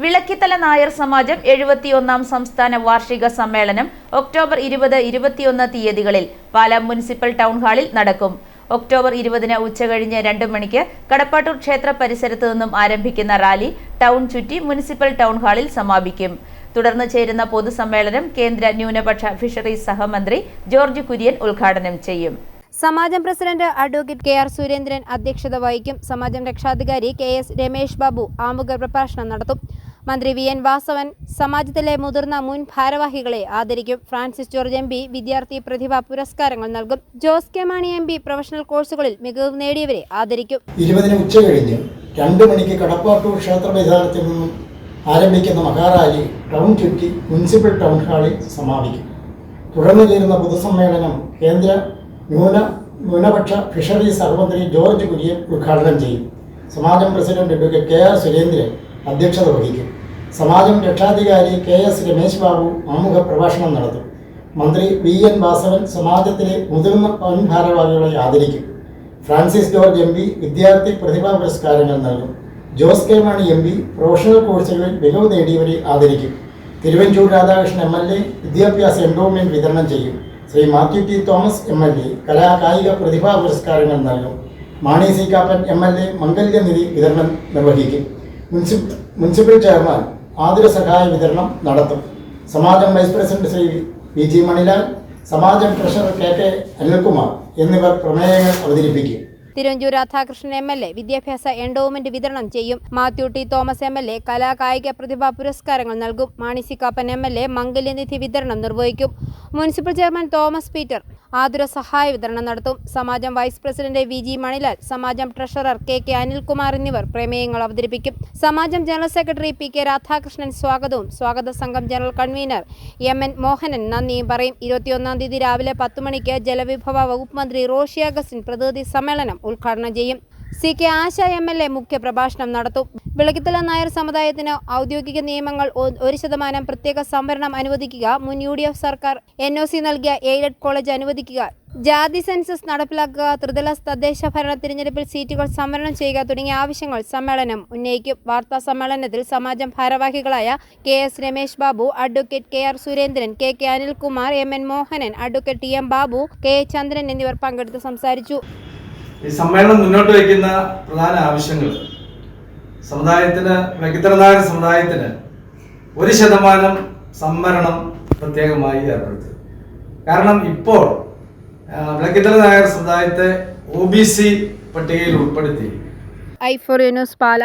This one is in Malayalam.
വിളക്കിത്തല നായർ സമാജം എഴുപത്തിയൊന്നാം സംസ്ഥാന വാർഷിക സമ്മേളനം ഒക്ടോബർ ഇരുപത് ഇരുപത്തിയൊന്ന് തീയതികളിൽ പാലാ മുനിസിപ്പൽ ടൗൺ ഹാളിൽ നടക്കും. ഒക്ടോബർ ഇരുപതിന് ഉച്ചകഴിഞ്ഞ് രണ്ട് മണിക്ക് കടപ്പാട്ടൂർ ക്ഷേത്ര പരിസരത്തു നിന്നും ആരംഭിക്കുന്ന റാലി ടൗൺ ചുറ്റി മുനിസിപ്പൽ ടൗൺ ഹാളിൽ സമാപിക്കും. തുടർന്ന് ചേരുന്ന പൊതുസമ്മേളനം കേന്ദ്ര ന്യൂനപക്ഷ ഫിഷറീസ് സഹമന്ത്രി ജോർജ് കുര്യൻ ഉദ്ഘാടനം ചെയ്യും. സമാജം president advocate K R Surendran അധ്യക്ഷത വഹിക്കും. സമാജം രക്ഷാധികാരി കെ എസ് രമേശ് ബാബു ആമുഖ പ്രഭാഷണം നടത്തും. മന്ത്രി വി എൻ വാസവൻ സമാജത്തിലെ മുതിർന്ന മുൻ ഭാരവാഹികളെ ആദരിക്കും. ഫ്രാൻസിസ് ജോർജ് എം പി വിദ്യാർത്ഥി പ്രതിഭാ പുരസ്കാരങ്ങൾ നൽകും. Jose K Mani M P professional കോഴ്സുകളിൽ മികവ് നേടിയവരെ ആദരിക്കും. ഇരുപതിന് ഉച്ച കഴിഞ്ഞ് രണ്ട് മണിക്ക് കടപ്പാട്ടൂർ ക്ഷേത്ര മൈതാനത്തിൽ നിന്നും ആരംഭിക്കുന്ന മഹാറാലി ടൗൺ ചുറ്റി മുനിസിപ്പൽ ടൗൺ ഹാളിൽ സമാപിക്കും. തുടർന്ന് ചേരുന്ന പൊതുസമ്മേളനം കേന്ദ്ര ന്യൂന ന്യൂനപക്ഷ ഫിഷറീസ് സഹമന്ത്രി ജോർജ് കുര്യൻ ഉദ്ഘാടനം ചെയ്യും. സമാജം പ്രസിഡന്റ് കെ ആർ സുരേന്ദ്രൻ അധ്യക്ഷത വഹിക്കും. സമാജം രക്ഷാധികാരി കെ എസ് രമേശ് ബാബു ആമുഖ പ്രഭാഷണം നടത്തും. മന്ത്രി വി എൻ വാസവൻ സമാജത്തിലെ മുതിർന്ന വൻ ഭാരവാഹികളെ ആദരിക്കും. ഫ്രാൻസിസ് ജോർജ് എം പി വിദ്യാർത്ഥി പ്രതിഭാ പുരസ്കാരങ്ങൾ നൽകും. Jose K Mani M P professional കോഴ്സുകളിൽ മികവ് നേടിയവരെ ആദരിക്കും. Thiruvanchoor Radhakrishnan M L A വിദ്യാഭ്യാസ എൻഡോമെന്റ് വിതരണം ചെയ്യും. Shri Mathew T Thomas M L A കലാ കായിക പ്രതിഭാ പുരസ്കാരങ്ങൾ നൽകും. Mani C Kappan M L A മംഗല്യനിധി വിതരണം നിർവഹിക്കും. മുനിസിപ്പൽ ചെയർമാൻ ആതുര സഹായ വിതരണം നടത്തും. സമാജം vice president Shri V G Manilal സമാജം ട്രഷറർ കെ കെ അനിൽകുമാർ എന്നിവർ പ്രമേയങ്ങൾ അവതരിപ്പിക്കും. Thiruvanchoor Radhakrishnan M L A വിദ്യാഭ്യാസ എൻഡോവ്മെന്റ് വിതരണം ചെയ്യും. Mathew T Thomas M L A കലാകായിക പ്രതിഭാ പുരസ്കാരങ്ങൾ നൽകും. മാണിസിക്കാപ്പൻ എം എൽ എ മംഗല്യനിധി വിതരണം നിർവഹിക്കും. മുനിസിപ്പൽ ചെയർമാൻ തോമസ് പീറ്റർ ആതുര സഹായ വിതരണം നടത്തും. സമാജം vice president V G Manilal സമാജം ട്രഷറർ കെ കെ അനിൽകുമാർ എന്നിവർ പ്രമേയങ്ങൾ അവതരിപ്പിക്കും. സമാജം general secretary P K Radhakrishnan സ്വാഗതവും. സ്വാഗത സംഘം general convener M N Mohanan നന്ദിയും പറയും. ഇരുപത്തിയൊന്നാം തീയതി രാവിലെ പത്ത് മണിക്ക് ജലവിഭവ വകുപ്പ് മന്ത്രി റോഷി അഗസ്റ്റിൻ പ്രതിനിധി സമ്മേളനം ഉദ്ഘാടനം ചെയ്യും. C K Asha M L A മുഖ്യ പ്രഭാഷണം നടത്തും. വിളക്കിത്തല നായർ സമുദായത്തിന് ഔദ്യോഗിക നിയമങ്ങൾ ഒരു ശതമാനം പ്രത്യേക സംവരണം അനുവദിക്കുക മുൻ യു ഡി എഫ് സർക്കാർ. എൻ ഒ സി നൽകിയ എയ്ഡഡ് കോളേജ് അനുവദിക്കുക. ജാതി സെൻസസ് നടപ്പിലാക്കുക ത്രിതല തദ്ദേശ ഭരണ തിരഞ്ഞെടുപ്പിൽ സീറ്റുകൾ സംവരണം ചെയ്യുക തുടങ്ങിയ ആവശ്യങ്ങൾ സമ്മേളനം ഉന്നയിക്കും. വാർത്താ സമ്മേളനത്തിൽ സമാജം ഭാരവാഹികളായ K S Ramesh Babu advocate K R Surendran K K Anilkumar M N Mohanan advocate T M Babu K A Chandran എന്നിവർ പങ്കെടുത്ത് സംസാരിച്ചു. ഈ സമ്മേളനം മുന്നോട്ട് വയ്ക്കുന്ന പ്രധാന ആവശ്യങ്ങൾ. സമുദായത്തിന് വിളക്കിത്തരനായ സമുദായത്തിന് ഒരു ശതമാനം സംവരണം പ്രത്യേകമായി ഏർപ്പെടുത്തുക. കാരണം ഇപ്പോൾ വിളക്കിത്തല നായർ സമുദായത്തെ ഒ ബി സി പട്ടികയിൽ ഉൾപ്പെടുത്തി. I four news Pala.